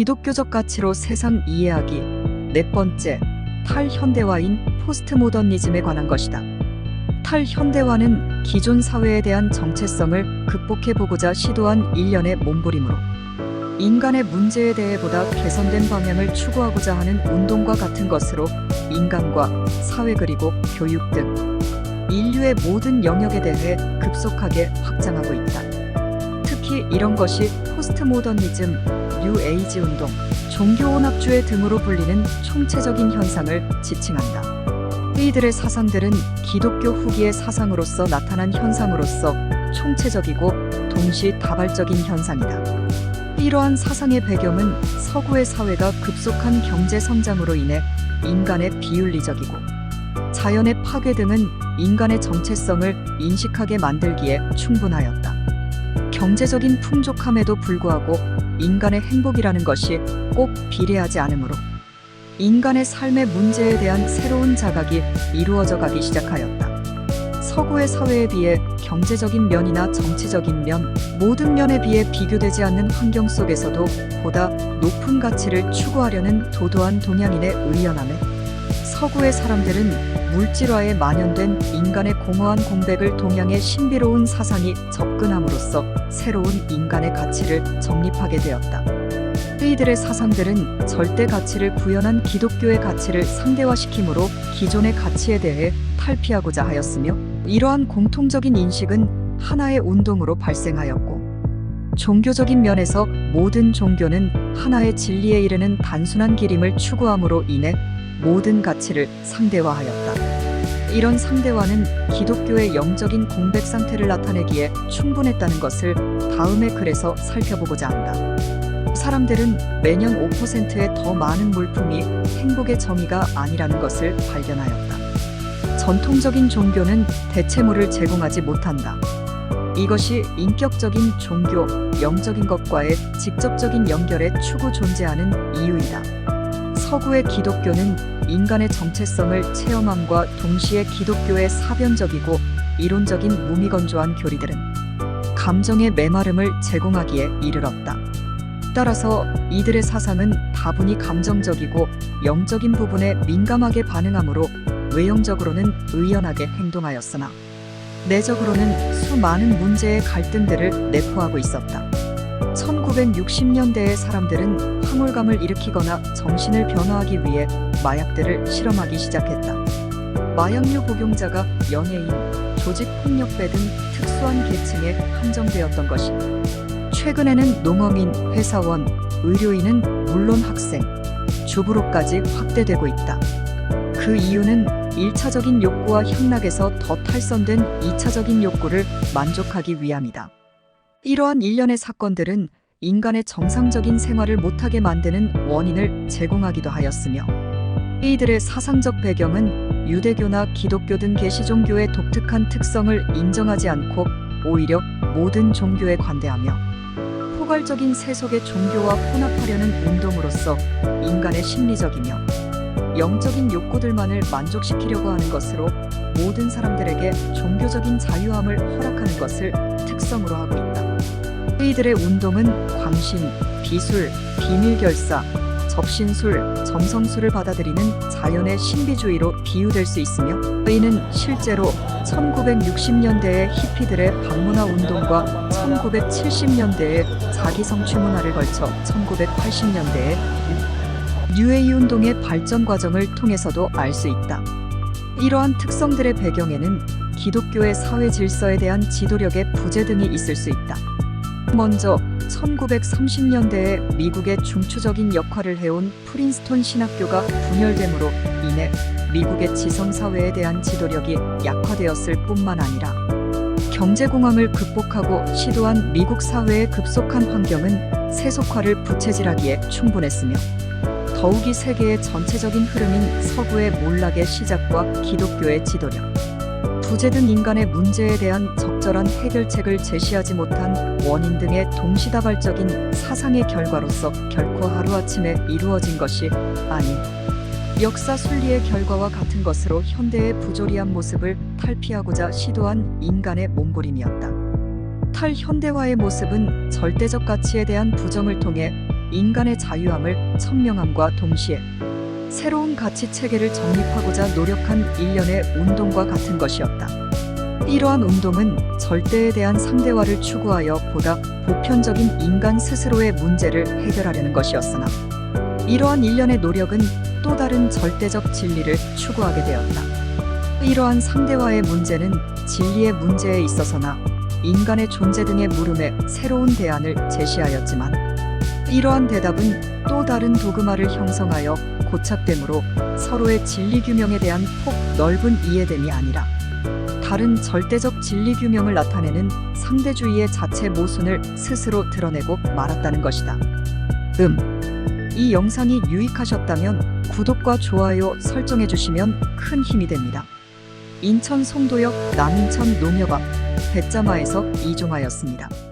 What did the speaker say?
기독교적 가치로 세상 이해하기. 네 번째, 탈현대화인 포스트모더니즘에 관한 것이다. 탈현대화는 기존 사회에 대한 정체성을 극복해 보고자 시도한 일련의 몸부림으로 인간의 문제에 대해 보다 개선된 방향을 추구하고자 하는 운동과 같은 것으로 인간과 사회 그리고 교육 등 인류의 모든 영역에 대해 급속하게 확장하고 있다. 특히 이런 것이 포스트모더니즘, 뉴 에이지 운동, 종교 혼합주의 등으로 불리는 총체적인 현상을 지칭한다. 이들의 사상들은 기독교 후기의 사상으로서 나타난 현상으로서 총체적이고 동시 다발적인 현상이다. 이러한 사상의 배경은 서구의 사회가 급속한 경제 성장으로 인해 인간의 비윤리적이고 자연의 파괴 등은 인간의 정체성을 인식하게 만들기에 충분하였다. 경제적인 풍족함에도 불구하고 인간의 행복이라는 것이 꼭 비례하지 않으므로 인간의 삶의 문제에 대한 새로운 자각이 이루어져 가기 시작하였다. 서구의 사회에 비해 경제적인 면이나 정치적인 면, 모든 면에 비해 비교되지 않는 환경 속에서도 보다 높은 가치를 추구하려는 도도한 동양인의 의연함에 서구의 사람들은 물질화에 만연된 인간의 공허한 공백을 동양의 신비로운 사상이 접근함으로써 새로운 인간의 가치를 정립하게 되었다. 이들의 사상들은 절대 가치를 구현한 기독교의 가치를 상대화시키므로 기존의 가치에 대해 탈피하고자 하였으며 이러한 공통적인 인식은 하나의 운동으로 발생하였고 종교적인 면에서 모든 종교는 하나의 진리에 이르는 단순한 길임을 추구함으로 인해 모든 가치를 상대화하였다. 이런 상대화는 기독교의 영적인 공백 상태를 나타내기에 충분했다는 것을 다음의 글에서 살펴보고자 한다. 사람들은 매년 5%의 더 많은 물품이 행복의 정의가 아니라는 것을 발견하였다. 전통적인 종교는 대체물을 제공하지 못한다. 이것이 인격적인 종교, 영적인 것과의 직접적인 연결에 추구 존재하는 이유이다. 서구의 기독교는 인간의 정체성을 체험함과 동시에 기독교의 사변적이고 이론적인 무미건조한 교리들은 감정의 메마름을 제공하기에 이르렀다. 따라서 이들의 사상은 다분히 감정적이고 영적인 부분에 민감하게 반응하므로 외형적으로는 의연하게 행동하였으나 내적으로는 수많은 문제의 갈등들을 내포하고 있었다. 1960년대의 사람들은 황홀감을 일으키거나 정신을 변화하기 위해 마약들을 실험하기 시작했다. 마약류 복용자가 연예인, 조직폭력배 등 특수한 계층에 한정되었던 것이 최근에는 농어민, 회사원, 의료인은 물론 학생, 주부로까지 확대되고 있다. 그 이유는 1차적인 욕구와 향락에서 더 탈선된 2차적인 욕구를 만족하기 위함이다. 이러한 일련의 사건들은 인간의 정상적인 생활을 못하게 만드는 원인을 제공하기도 하였으며 이들의 사상적 배경은 유대교나 기독교 등 계시종교의 독특한 특성을 인정하지 않고 오히려 모든 종교에 관대하며 포괄적인 세속의 종교와 혼합하려는 운동으로서 인간의 심리적이며 영적인 욕구들만을 만족시키려고 하는 것으로 모든 사람들에게 종교적인 자유함을 허락하는 것을 특성으로 하고 있다. 이들의 운동은 광신, 비술, 비밀결사, 접신술, 점성술을 받아들이는 자연의 신비주의로 비유될 수 있으며 이는 실제로 1960년대의 히피들의 방문화 운동과 1970년대의 자기 성취 문화를 걸쳐 1980년대의 뉴에이 운동의 발전 과정을 통해서도 알 수 있다. 이러한 특성들의 배경에는 기독교의 사회 질서에 대한 지도력의 부재 등이 있을 수 있다. 먼저 1930년대에 미국의 중추적인 역할을 해온 프린스톤 신학교가 분열됨으로 인해 미국의 지성 사회에 대한 지도력이 약화되었을 뿐만 아니라 경제공황을 극복하고 시도한 미국 사회의 급속한 환경은 세속화를 부채질하기에 충분했으며 더욱이 세계의 전체적인 흐름인 서구의 몰락의 시작과 기독교의 지도력, 부재 등 인간의 문제에 대한 적절한 해결책을 제시하지 못한 원인 등의 동시다발적인 사상의 결과로서 결코 하루아침에 이루어진 것이 아닌 역사 순리의 결과와 같은 것으로 현대의 부조리한 모습을 탈피하고자 시도한 인간의 몸부림이었다. 탈현대화의 모습은 절대적 가치에 대한 부정을 통해 인간의 자유함을 천명함과 동시에 새로운 가치 체계를 정립하고자 노력한 일련의 운동과 같은 것이었다. 이러한 운동은 절대에 대한 상대화를 추구하여 보다 보편적인 인간 스스로의 문제를 해결하려는 것이었으나 이러한 일련의 노력은 또 다른 절대적 진리를 추구하게 되었다. 이러한 상대화의 문제는 진리의 문제에 있어서나 인간의 존재 등의 물음에 새로운 대안을 제시하였지만 이러한 대답은 또 다른 도그마를 형성하여 고착됨으로 서로의 진리 규명에 대한 폭 넓은 이해됨이 아니라 다른 절대적 진리 규명을 나타내는 상대주의의 자체 모순을 스스로 드러내고 말았다는 것이다. 음. 이 영상이 유익하셨다면 구독과 좋아요 설정해 주시면 큰 힘이 됩니다. 인천 송도역 남인천 농협 앞 배짜마에서 이종하였습니다.